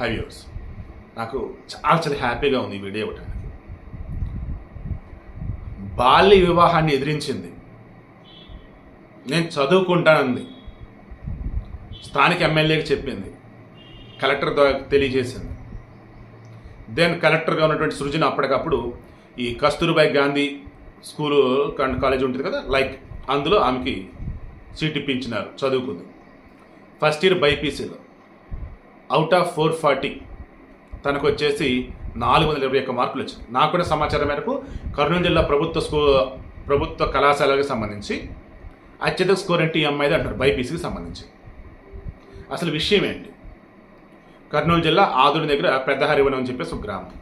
High viewers నాకు చాలా చాలా హ్యాపీగా ఉంది ఈ వీడియో ఇవ్వడానికి బాల్య వివాహాన్ని ఎదిరించింది. నేను చదువుకుంటానంది. స్థానిక ఎమ్మెల్యేకి చెప్పింది. కలెక్టర్ ద్వారా తెలియజేసింది. దెన్ కలెక్టర్గా ఉన్నటువంటి సృజన అప్పటికప్పుడు ఈ Kasturbai Gandhi school and college ఉంటుంది కదా లైక్ అందులో ఆమెకి సీట్ ఇప్పించినారు చదువుకుంది. ఫస్ట్ ఇయర్ బైపీసీలో. అవుట్ ఆఫ్ ఫోర్ ఫార్టీ తనకు వచ్చేసి నాలుగు వందల ఇరవై ఒక్క మార్కులు వచ్చింది నాకు కూడా సమాచారం మేరకు కర్నూలు జిల్లా ప్రభుత్వ స్కూ ప్రభుత్వ కళాశాలకు సంబంధించి అత్యధిక స్కోర్ అంటే ఈ అమ్మాయిది అంటారు బైపీసీకి సంబంధించి. అసలు విషయం ఏంటి? కర్నూలు జిల్లా ఆదుడి దగ్గర పెద్ద హరివనం అని చెప్పేసి ఒక గ్రామం.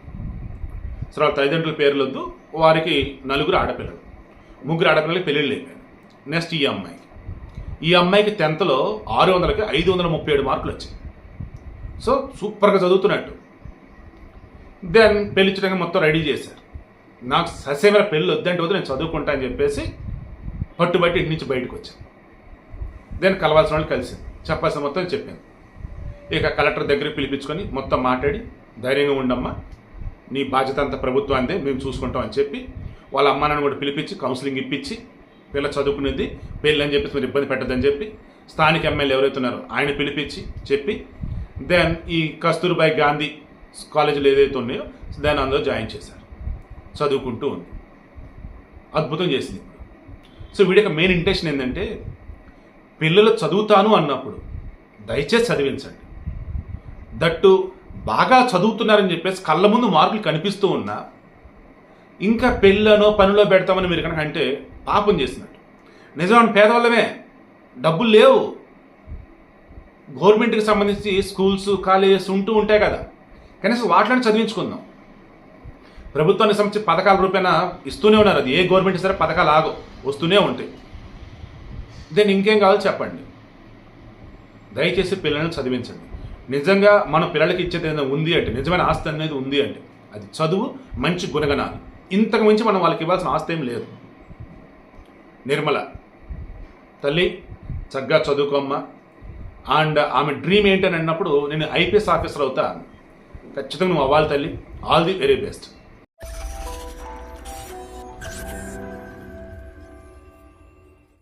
అసలు వాళ్ళ తల్లిదండ్రుల పేర్లొద్దు వారికి నలుగురు ఆడపిల్లలు. ముగ్గురు ఆడపిల్లలకి పెళ్ళిళ్ళు అయిపోయారు నెక్స్ట్ ఈ అమ్మాయికి ఈ అమ్మాయికి టెన్త్లో ఆరు వందలకి ఐదు వందల ముప్పై ఏడు మార్కులు వచ్చాయి సో సూపర్గా చదువుతున్నట్టు. దెన్ పెళ్ళించడానికి మొత్తం రెడీ చేశారు. నాకు ససేమర పెళ్ళి వద్దంటే వద్దు నేను చదువుకుంటా అని చెప్పేసి పట్టుబట్టి ఇంటి నుంచి బయటకు వచ్చాను. దెన్ కలవాల్సిన వాళ్ళు కలిసింది చెప్పాల్సిన మొత్తం చెప్పాను. ఇక కలెక్టర్ దగ్గర పిలిపించుకొని మొత్తం మాట్లాడి ధైర్యంగా ఉండమ్మా. నీ బాధ్యత అంతా ప్రభుత్వాందే మేము చూసుకుంటాం అని చెప్పి వాళ్ళ అమ్మ నాన్న కూడా పిలిపించి కౌన్సిలింగ్ ఇప్పించి పిల్ల చదువుకునేది పెళ్ళి అని చెప్పేసి మీరు ఇబ్బంది పెట్టద్దని చెప్పి స్థానిక ఎమ్మెల్యే ఎవరైతున్నారో ఆయన పిలిపించి చెప్పి దెన్ ఈ కస్తూర్బాయ్ గాంధీ కాలేజీలు ఏదైతే ఉన్నాయో దాన్ని అందులో జాయిన్ చేశారు. చదువుకుంటూ ఉంది. అద్భుతం చేసింది. సో వీడి యొక్క మెయిన్ ఇంటెన్షన్ ఏంటంటే పిల్లలు చదువుతాను అన్నప్పుడు దయచేసి చదివించండి. దట్టు బాగా చదువుతున్నారని చెప్పేసి కళ్ళ ముందు మార్కులు కనిపిస్తూ ఉన్నా ఇంకా పెళ్ళనో పనిలో పెడతామని మీరు కనుక అంటే పాపం చేసినట్టు. నిజమైన పేదవాళ్ళమే. డబ్బులు లేవు. గవర్నమెంట్కి సంబంధించి స్కూల్స్ కాలేజెస్ ఉంటూ ఉంటాయి కదా. కనీసం వాటిలో చదివించుకుందాం. ప్రభుత్వానికి సంబంధించి పథకాల రూపేణ ఇస్తూనే ఉన్నారు అది. ఏ గవర్నమెంట్ సరే పథకాలు ఆగో వస్తూనే ఉంటాయి. దెన్ ఇంకేం కావాలో చెప్పండి. దయచేసి పిల్లలను చదివించండి. నిజంగా మన పిల్లలకి ఇచ్చేది ఏదైనా ఉంది అంటే నిజమైన ఆస్తి అనేది ఉంది అంటే అది చదువు మంచి గుణగణాలు. ఇంతకు మించి మనం వాళ్ళకి ఇవ్వాల్సిన ఆస్తి ఏం లేదు. నిర్మల తల్లి చక్కగా చదువుకోమ్మా. అండ్ ఆమె డ్రీమ్ ఏంటని అన్నప్పుడు నేను ఐపీఎస్ ఆఫీసర్ అవుతా ఖచ్చితంగా నువ్వు అవ్వాలి తల్లి. All the very best